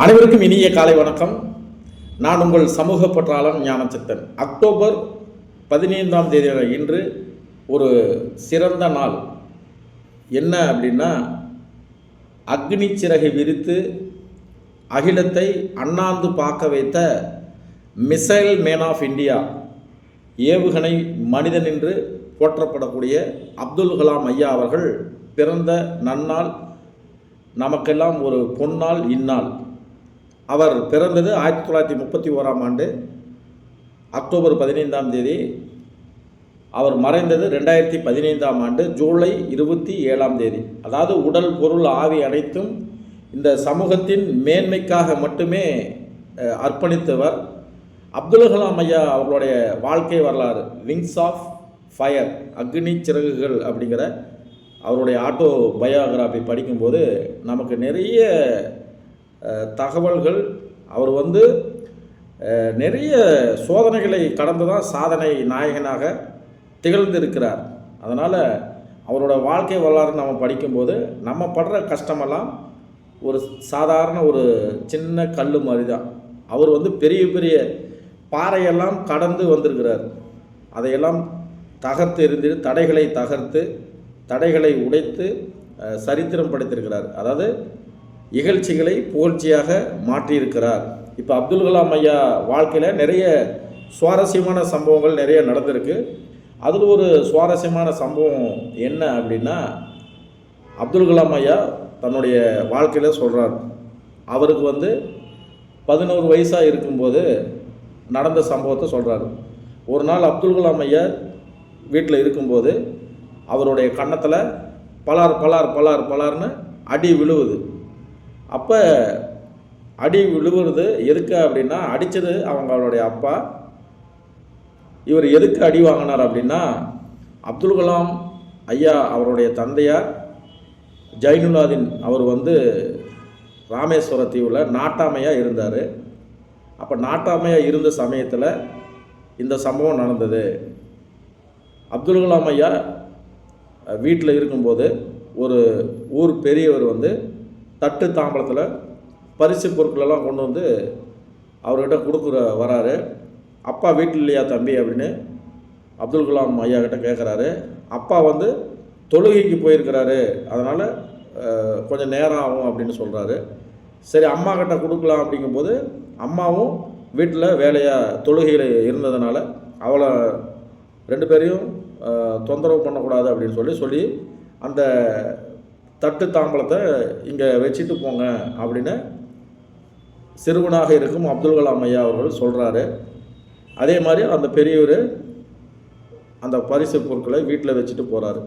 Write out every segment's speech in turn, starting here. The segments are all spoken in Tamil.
அனைவருக்கும் இனிய காலை வணக்கம். நான் உங்கள் சமூக பற்றாளன் ஞானச்சித்தன். அக்டோபர் பதினைந்தாம் தேதி இன்று ஒரு சிறந்த நாள். என்ன அப்படின்னா அக்னி சிறகை விரித்து அகிலத்தை அண்ணாந்து பார்க்க வைத்த மிசைல் மேன் ஆஃப் இந்தியா ஏவுகணை மனிதன் என்று போற்றப்படக்கூடிய அப்துல் கலாம் ஐயா அவர்கள் பிறந்த நன்னாள் நமக்கெல்லாம் ஒரு பொன்னாள் இந்நாள். அவர் பிறந்தது ஆயிரத்தி தொள்ளாயிரத்தி முப்பத்தி ஓராம் ஆண்டு அக்டோபர் பதினைந்தாம் தேதி. அவர் மறைந்தது ரெண்டாயிரத்தி பதினைந்தாம் ஆண்டு ஜூலை இருபத்தி ஏழாம் தேதி. அதாவது உடல் பொருள் ஆவி அனைத்தும் இந்த சமூகத்தின் மேன்மைக்காக மட்டுமே அர்ப்பணித்தவர் அப்துல் கலாம் ஐயா அவர்களுடைய வாழ்க்கை வரலாறு wings of fire Agni Siragugal அப்படிங்கிற அவருடைய ஆட்டோ பயோகிராஃபி படிக்கும்போது நமக்கு நிறைய தகவல்கள் அவர் வந்து நிறைய சோதனைகளை கடந்து தான் சாதனை நாயகனாக திகழ்ந்திருக்கிறார். அதனால் அவரோட வாழ்க்கை வரலாறு நம்ம படிக்கும்போது நம்ம படுற கஷ்டமெல்லாம் ஒரு சாதாரண ஒரு சின்ன கல் மாதிரி தான் அவர் வந்து பெரிய பெரிய பாறையெல்லாம் கடந்து வந்திருக்கிறார். அதையெல்லாம் தகர்த்து எறிந்து தடைகளை தகர்த்து தடைகளை உடைத்து சரித்திரம் படைத்திருக்கிறார். அதாவது இகழ்ச்சிகளை புகழ்ச்சியாக மாற்றியிருக்கிறார். இப்போ அப்துல் கலாம் ஐயா வாழ்க்கையில் நிறைய சுவாரஸ்யமான சம்பவங்கள் நிறைய நடந்திருக்கு. அதில் ஒரு சுவாரஸ்யமான சம்பவம் என்ன அப்படின்னா அப்துல் கலாம் ஐயா தன்னுடைய வாழ்க்கையில் சொல்கிறார் அவருக்கு வந்து பதினோரு வயசாக இருக்கும்போது நடந்த சம்பவத்தை சொல்கிறாரு ஒரு நாள் அப்துல் கலாம் ஐயா வீட்டில் இருக்கும்போது அவருடைய கன்னத்தில் பலார் பலார் பலார் பலார்னு அடி விழுவுது. அப்போ அடி விழுவுறது எதுக்கு அப்படின்னா அடித்தது அவங்களுடைய அப்பா. இவர் எதுக்கு அடி வாங்கினார் அப்படின்னா அப்துல் கலாம் ஐயா அவருடைய தந்தையார் ஜைனுலாதீன் அவர் வந்து ராமேஸ்வர தீவில் நாட்டாமையாக இருந்தார். அப்போ நாட்டாமையாக இருந்த சமயத்தில் இந்த சம்பவம் நடந்தது. அப்துல் கலாம் ஐயா வீட்டில் இருக்கும்போது ஒரு ஊர் பெரியவர் வந்து தட்டு தாம்பலத்தில் பரிசு பொருட்களெல்லாம் கொண்டு வந்து அவர்கிட்ட கொடுக்குற வராரு. அப்பா வீட்டில் இல்லையா தம்பி அப்படின்னு அப்துல் கலாம் ஐயா கிட்ட கேட்குறாரு அப்பா வந்து தொழுகைக்கு போயிருக்கிறாரு. அதனால் கொஞ்சம் நேரம் ஆகும் அப்படின்னு சொல்கிறாரு சரி அம்மா கிட்ட கொடுக்கலாம் அப்படிங்கும்போது அம்மாவும் வீட்டில் வேலையாக தொழுகையில் இருந்ததுனால அவளை ரெண்டு பேரையும் தொந்தரவு பண்ணக்கூடாது அப்படின்னு சொல்லி சொல்லி அந்த தட்டு தாம்பலத்தை இங்கே வச்சுட்டு போங்க அப்படின்னு சிறுவனாக இருக்கும் அப்துல் கலாம் ஐயா அவர்கள் சொல்கிறாரு அதே மாதிரி அந்த பெரியவர் அந்த பரிசு பொருட்களை வீட்டில் வச்சுட்டு போகிறாரு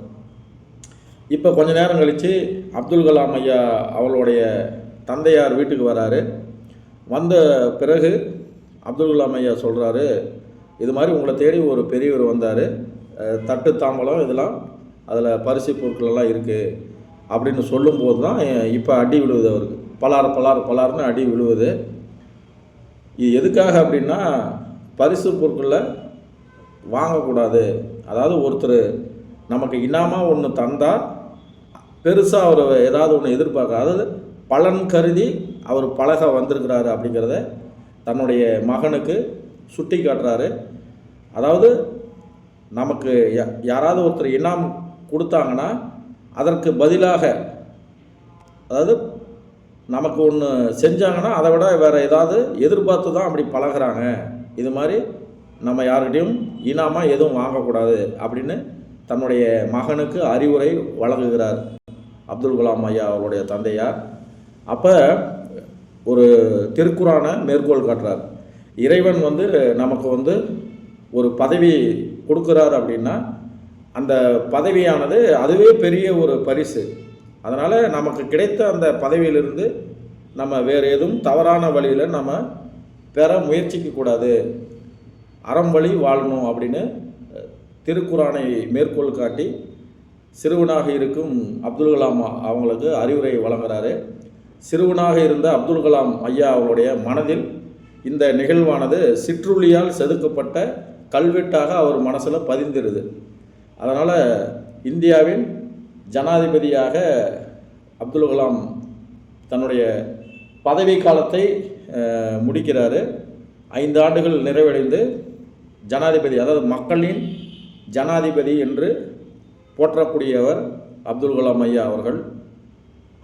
இப்போ கொஞ்ச நேரம் கழித்து அப்துல் கலாம் ஐயா அவளுடைய தந்தையார் வீட்டுக்கு வராரு. வந்த பிறகு அப்துல் கலாம் ஐயா சொல்கிறாரு இது மாதிரி உங்களை தேடி ஒரு பெரியவர் வந்தார். தட்டு தாம்பலம் இதெல்லாம் அதில் பரிசு பொருட்கள் எல்லாம் இருக்குது அப்படின்னு சொல்லும்போது தான் இப்போ அடி விழுவுது அவருக்கு. பலார் பலார் பலார்னு அடி விழுவுது. இது எதுக்காக அப்படின்னா பரிசு பொருட்களை வாங்கக்கூடாது. அதாவது ஒருத்தர் நமக்கு இனாமாக ஒன்று தந்தால் பெருசாக அவர் ஏதாவது ஒன்று எதிர்பார்க்க அதாவது பலன் கருதி அவர் பழக வந்திருக்கிறாரு அப்படிங்கிறத தன்னுடைய மகனுக்கு சுட்டி காட்டுறாரு. அதாவது நமக்கு யா- யாராவது ஒருத்தர் இனாம் கொடுத்தாங்கன்னா அதற்கு பதிலாக அதாவது நமக்கு ஒன்று செஞ்சாங்கன்னா அதை விட வேறு ஏதாவது எதிர்பார்த்து தான் அப்படி பழகுறாங்க. இது மாதிரி நம்ம யார்கிட்டையும் இனாமாக எதுவும் வாங்கக்கூடாது அப்படின்னு தன்னுடைய மகனுக்கு அறிவுரை வழங்குகிறார் அப்துல் கலாம் ஐயா அவருடைய தந்தையார். அப்போ ஒரு திருக்குறானை மேற்கோள் காட்டுறார். இறைவன் வந்து நமக்கு வந்து ஒரு பதவி கொடுக்குறார் அப்படின்னா அந்த பதவியானது அதுவே பெரிய ஒரு பரிசு. அதனால் நமக்கு கிடைத்த அந்த பதவியிலிருந்து நம்ம வேறு எதுவும் தவறான வழியில் நம்ம பெற முயற்சிக்கக்கூடாது அறம் வழி வாழணும் அப்படின்னு திருக்குறானை மேற்கோள் காட்டி சிறுவனாக இருக்கும் அப்துல் கலாம் அவங்களுக்கு அறிவுரை வழங்குறாரு. சிறுவனாக இருந்த அப்துல் கலாம் ஐயா அவருடைய மனதில் இந்த நிகழ்வானது சிற்றுளியால் செதுக்கப்பட்ட கல்வெட்டாக அவர் மனசில் பதிந்திருது. அதனால் இந்தியாவின் ஜனாதிபதியாக அப்துல் கலாம் தன்னுடைய பதவி காலத்தை முடிக்கிறார். முடிக்கிறாரு ஐந்து ஆண்டுகள் நிறைவடைந்து ஜனாதிபதி அதாவது மக்களின் ஜனாதிபதி என்று போற்றக்கூடியவர் அப்துல் கலாம் ஐயா அவர்கள்.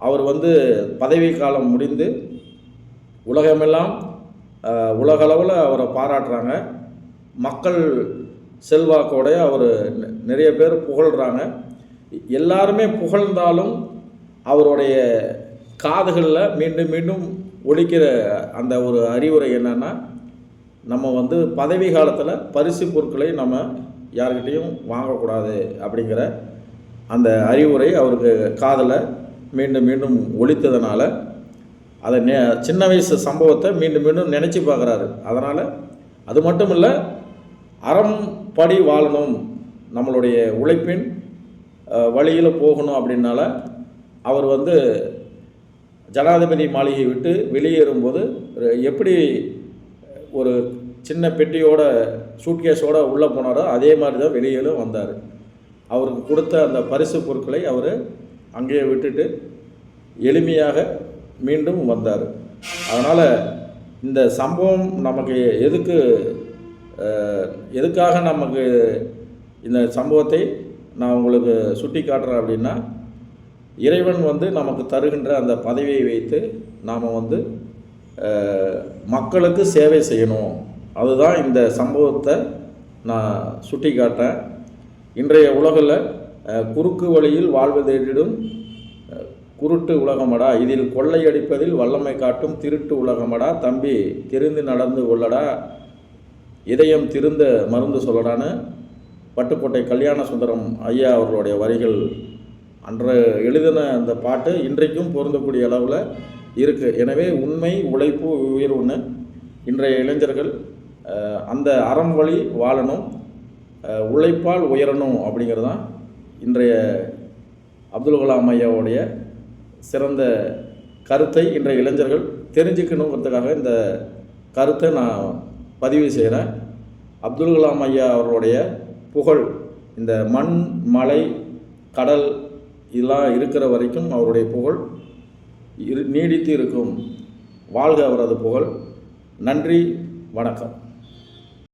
அவர் வந்து பதவி காலம் முடிந்து உலகமெல்லாம் உலகளவில் அவரை பாராட்டுறாங்க. மக்கள் செல்வாக்கோடைய அவர் நிறைய பேர் புகழ்கிறாங்க எல்லாருமே புகழ்ந்தாலும் அவருடைய காதுகளில் மீண்டும் மீண்டும் ஒழிக்கிற அந்த ஒரு அறிவுரை என்னென்னா நம்ம வந்து பதவி காலத்தில் பரிசு பொருட்களை நம்ம யார்கிட்டையும் வாங்கக்கூடாது அப்படிங்கிற அந்த அறிவுரை அவருக்கு காதில் மீண்டும் மீண்டும் ஒழித்ததுனால அதை நெ சின்ன வயசு சம்பவத்தை மீண்டும் மீண்டும் நினச்சி பார்க்குறாரு. அதனால் அது மட்டும் இல்லை அறம் படி வாழணும் நம்மளுடைய உழைப்பின் வழியில் போகணும் அப்படின்னால அவர் வந்து ஜனாதிபதி மாளிகையை விட்டு வெளியேறும்போது எப்படி ஒரு சின்ன பெட்டியோட சூட்கேஸோடு உள்ளே போனாரோ அதே மாதிரி தான் வெளியிலும் வந்தார். அவருக்கு கொடுத்த அந்த பரிசு பொருட்களை அவர் அங்கேயே விட்டுட்டு எளிமையாக மீண்டும் வந்தார். அதனால் இந்த சம்பவம் நமக்கு எதுக்கு எதுக்காக நமக்கு இந்த சம்பவத்தை நான் உங்களுக்கு சுட்டி காட்டுறேன் அப்படின்னா இறைவன் வந்து நமக்கு தருகின்ற அந்த பதவியை வைத்து நாம் வந்து மக்களுக்கு சேவை செய்யணும். அதுதான் இந்த சம்பவத்தை நான் சுட்டி காட்டேன் இன்றைய உலகில் குறுக்கு வழியில் வாழ்வதேடிடும் குருட்டு உலகமடா இதில் கொள்ளையடிப்பதில் வல்லமை காட்டும் திருட்டு உலகமடா தம்பி திருந்து நடந்து கொள்ளடா இதயம் திருந்த மருந்து சொல்லடான்னு பட்டுக்கோட்டை கல்யாண சுந்தரம் ஐயா அவர்களுடைய வரிகள் அன்று எழுதின அந்த பாட்டு இன்றைக்கும் பொருந்தக்கூடிய அளவில் இருக்குது எனவே உண்மை உழைப்பு உயிர் ஒன்று இன்றைய இளைஞர்கள் அந்த அறம் வழி வாழணும் உழைப்பால் உயரணும் அப்படிங்கிறது தான் இன்றைய அப்துல் கலாம் ஐயாவுடைய சிறந்த கருத்தை இன்றைய இளைஞர்கள் தெரிஞ்சுக்கணுங்கிறதுக்காக இந்த கருத்தை நான் பதிவு செய்கிறேன் அப்துல் கலாம் ஐயா அவர்களுடைய புகழ் இந்த மண் மலை கடல் இதெல்லாம் இருக்கிற வரைக்கும் அவருடைய புகழ் இரு நீடித்து இருக்கும். வாழ்க அவரது புகழ். நன்றி வணக்கம்.